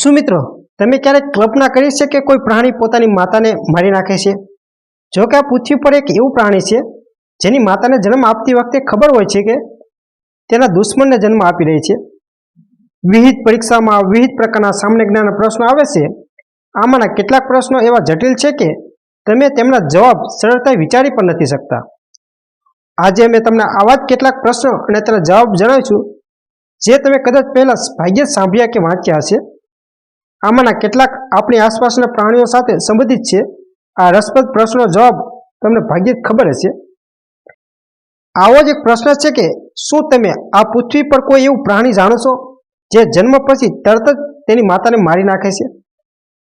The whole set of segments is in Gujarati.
શું મિત્રો, તમે ક્યારેક કલ્પના કરી છે કે કોઈ પ્રાણી પોતાની માતાને મારી નાખે છે? જો કે આ પૃથ્વી પર એક એવું પ્રાણી છે, જેની માતાને જન્મ આપતી વખતે ખબર હોય છે કે તેના દુશ્મનને જન્મ આપી રહી છે. વિવિધ પરીક્ષામાં વિવિધ પ્રકારના સામાન્ય જ્ઞાનના પ્રશ્નો આવે છે. આમાંના કેટલાક પ્રશ્નો એવા જટિલ છે કે તમે તેમના જવાબ સરળતાથી વિચારી પણ નથી શકતા. આજે અમે તમને આવા જ કેટલાક પ્રશ્નો અને તેના જવાબ જણાવીશું જે તમે કદાચ પહેલાં ભાગ્યે સાંભળ્યા કે વાંચ્યા હશે. આમાંના કેટલાક આપણી આસપાસના પ્રાણીઓ સાથે સંબંધિત છે. આ રસપ્રદ પ્રશ્નનો જવાબ તમને ભાગ્યે જ ખબર હશે. આવો જ એક પ્રશ્ન છે કે, શું તમે આ પૃથ્વી પર કોઈ એવું પ્રાણી જાણો છો, જે જન્મ પછી તરત જ તેની માતાને મારી નાખે છે?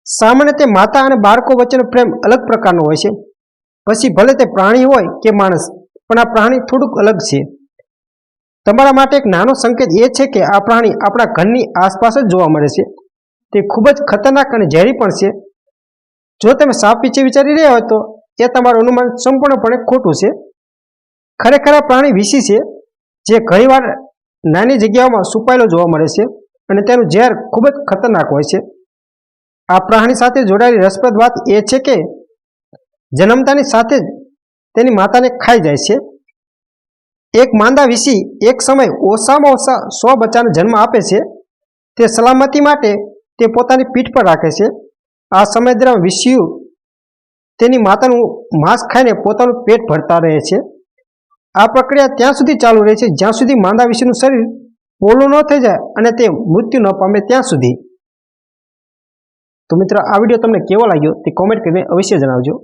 સામાન્ય તે માતા અને બાળકો વચ્ચેનો પ્રેમ અલગ પ્રકારનો હોય છે. પછી ભલે તે પ્રાણી હોય કે માણસ, પણ આ પ્રાણી થોડુંક અલગ છે. તમારા માટે એક નાનો સંકેત એ છે કે આ પ્રાણી આપણા ઘરની આસપાસ જ જોવા મળે છે. તે ખૂબ જ ખતરનાક અને ઝેરી પણ છે. જો તમે સાપ વિશે વિચારી રહ્યા હોય તો એ તમારું અનુમાન સંપૂર્ણપણે ખોટું છે. ખરેખર આ પ્રાણી વિશી છે, જે ઘણીવાર નાની જગ્યાઓમાં છુપાયેલો જોવા મળે છે અને તેનું ઝેર ખૂબ જ ખતરનાક હોય છે. આ પ્રાણી સાથે જોડાયેલી રસપ્રદ વાત એ છે કે જન્મતાની સાથે જ તેની માતાને ખાઈ જાય છે. એક માંદા વિશી એક સમય ઓછામાં ઓછા સો બચ્ચાને જન્મ આપે છે. તે સલામતી માટે તે પોતાની પીઠ પર રાખે છે. આ સમય દરમિયાન વિષયુ તેની માતાનું માંસ ખાઈને પોતાનું પેટ ભરતા રહે છે. આ પ્રક્રિયા ત્યાં સુધી ચાલુ રહે છે, જ્યાં સુધી માંદા વિષયનું શરીર પોલું ન થઈ જાય અને તે મૃત્યુ ન પામે ત્યાં સુધી. તો મિત્રો, આ વીડિયો તમને કેવો લાગ્યો તે કોમેન્ટ કરીને અવશ્ય જણાવજો.